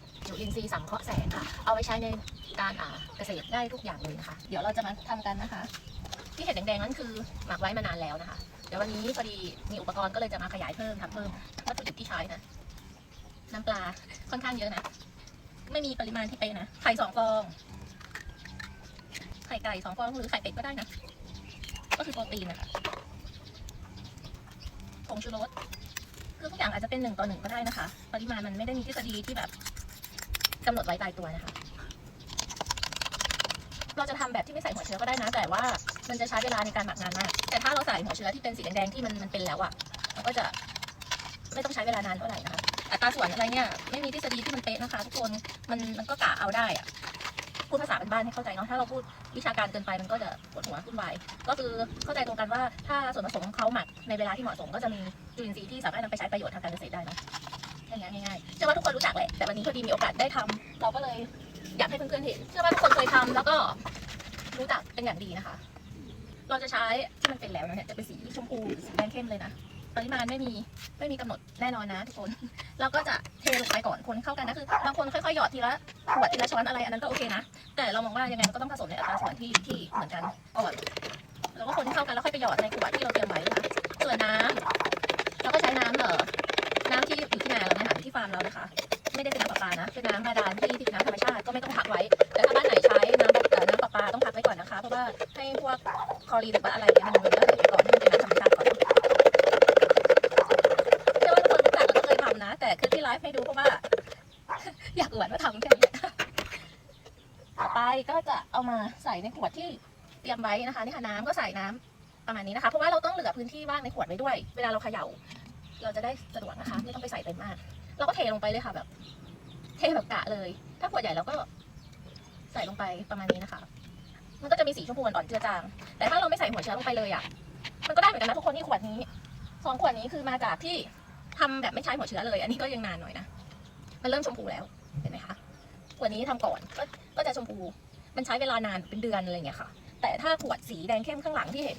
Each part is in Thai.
ำจุลินทรีย์สังเคราะห์แสงค่ะ เอาไปใช้ในการอ่าเกษตรได้ทุกอย่างเลยนะคะ เดี๋ยวเราจะมาทำกันนะคะ ที่เห็นแดงๆนั่นคือหมักไว้มานานแล้วนะคะ เดี๋ยววันนี้พอดีมีอุปกรณ์ก็เลยจะมาขยายเพิ่มทำเพิ่มวัตถุดิบที่ใช้นะน้ำปลาค่อนข้างเยอะนะ ไม่มีปริมาณที่เป๊ะนะไข่สองฟองไข่ไก่สองฟองหรือไข่เป็ดก็ได้นะ ก็คือโปรตีนนะคะผงชูรส คือทุกอย่างอาจจะเป็นหนึ่งต่อหนึ่งก็ได้นะคะ ปริมาณมันไม่ได้มีทฤษฎีที่แบบกำหนดไว้ตายตัวนะคะ เราจะทำแบบที่ไม่ใส่หัวเชื้อก็ได้นะ แต่ว่ามันจะใช้เวลาในการหมักนานมาก แต่ถ้าเราใส่หัวเชื้อที่เป็นสีแดงๆที่มันมันเป็นแล้วอะมันก็จะไม่ต้องใช้เวลานานเท่าไหร่นะคะอัตราส่วนอะไรเนี่ยไม่มีทฤษฎีที่มันเป๊ะนะคะทุกคนมันมันก็กะเอาได้อะ พูดภาษาเป็นบ้านให้เข้าใจเนาะถ้าเราพูดวิชาการเกินไปมันก็จะปวดหัววุ่นวายก็คือเข้าใจตรงกันว่าถ้าส่วนผสมของเขาหมักในเวลาที่เหมาะสมก็จะมีจุลินทรีย์ที่สามารถนำไปใช้ประโยชน์ทางการเกษตรได้เนาะแค่นี้ง่ายๆเชื่อว่าทุกคนรู้จักแหละแต่วันนี้พอดีมีโอกาสได้ทำเราก็เลยอยากให้เพื่อนๆเห็นเชื่อว่าทุกคนเคยทำแล้วก็รู้จักเป็นอย่างดีนะคะ เราจะใช้ที่มันเป็นแล้วเนี่ยจะเป็นสีชมพูหรือสีแดงเข้มเลยนะ ปริมาณไม่มีไม่มีกำหนดแน่นอนนะทุกคน เราก็จะเทลงไปก่อนคนเข้ากันนะคือบางคนค่อยๆหยอดทีละขวดทีละช้อนอะไรอันนั้นก็โอเคนะ แต่เรามองว่ายังไงมันก็ต้องผสมในอัตราส่วนที่ที่เหมือนกันก่อนแล้วก็คนให้เข้ากันแล้วค่อยไปหยอดในขวดที่เราเตรียมไว้นะคะส่วนน้ำเราก็ใช้น้ำเอ่อน้ำที่อยู่ที่นาเราเนี่ยค่ที่ฟาร์มเรานะคะ ไม่ได้เป็นน้ำประปานะเป็นน้ำบาดาลที่ที่เป็นน้ำธรรมชาติก็ไม่ต้องพักไว้แต่ถ้าบ้านไหนใช้น้ำแบบน้ำประปาต้องพักไว้ก่อนนะคะ เพราะว่าให้พวกคลอรีนหรือว่าอะไรเนี่ยมันเยอน ให้ดูเพราะว่า อยากอวดว่าทำแค่นี้ต่อไปก็จะเอามาใส่ในขวดที่เตรียมไว้นะคะนี่ค่ะน้ำก็ใส่น้ำประมาณนี้นะคะ เพราะว่าเราต้องเหลือพื้นที่ว่างในขวดไว้ด้วย เวลาเราเขย่า เราจะได้สะดวกนะคะ ไม่ต้องไปใส่เต็มมาก เราก็เทลงไปเลยค่ะแบบ เทแบบกะเลย ถ้าขวดใหญ่เราก็ใส่ลงไปประมาณนี้นะคะ มันก็จะมีสีชมพูอ่อนเจือจาง แต่ถ้าเราไม่ใส่หัวเชื้อลงไปเลยอะ มันก็ได้เหมือนกันนะทุกคนที่ขวดนี้สองขวดนี้คือมาจากที่ ทำแบบไม่ใช้หัวเชื้อเลย อันนี้ก็ยังนานหน่อยนะ มันเริ่มชมพูแล้ว เห็นไหมคะขวดนี้ทำก่อนก็ก็จะชมพู มันใช้เวลานานเป็นเดือนอะไรอย่างเงี้ยค่ะ แต่ถ้าขวดสีแดงเข้มข้างหลังที่เห็น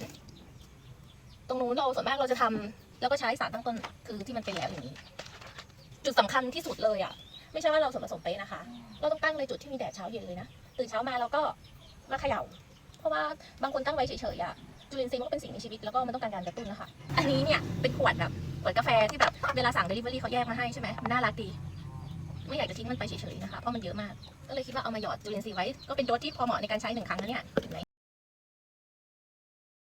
ตรงนู้นเราส่วนมากเราจะทำแล้วก็ใช้สารตั้งต้นคือที่มันเป็นแล้วอย่างนี้ จุดสำคัญที่สุดเลยอะ ไม่ใช่ว่าเราส่วนผสมเป๊ะนะคะ เราต้องตั้งในจุดที่มีแดดเช้าเย็นเลยนะ ตื่นเช้ามาเราก็มาเขย่า เพราะว่าบางคนตั้งไว้เฉยๆอะจุลินทรีย์มันก็เป็นสิ่งมีชีวิตแล้วก็มันต้องการการกระตุ้นนะคะ อันนี้เนี่ยเป็นขวดแบบ เปิดกาแฟที่แบบเวลาสั่งเดลิเวอรี่เขาแยกมาให้ใช่ไหมมันน่ารักดีไม่อยากจะทิ้งมันไปเฉยๆนะคะเพราะมันเยอะมาก ก็เลยคิดว่าเอามาหยอดจุลินทรีย์ไว้ก็เป็นโดสที่พอเหมาะในการใช้หนึ่งครั้งนะเนี่ยเห็นไหม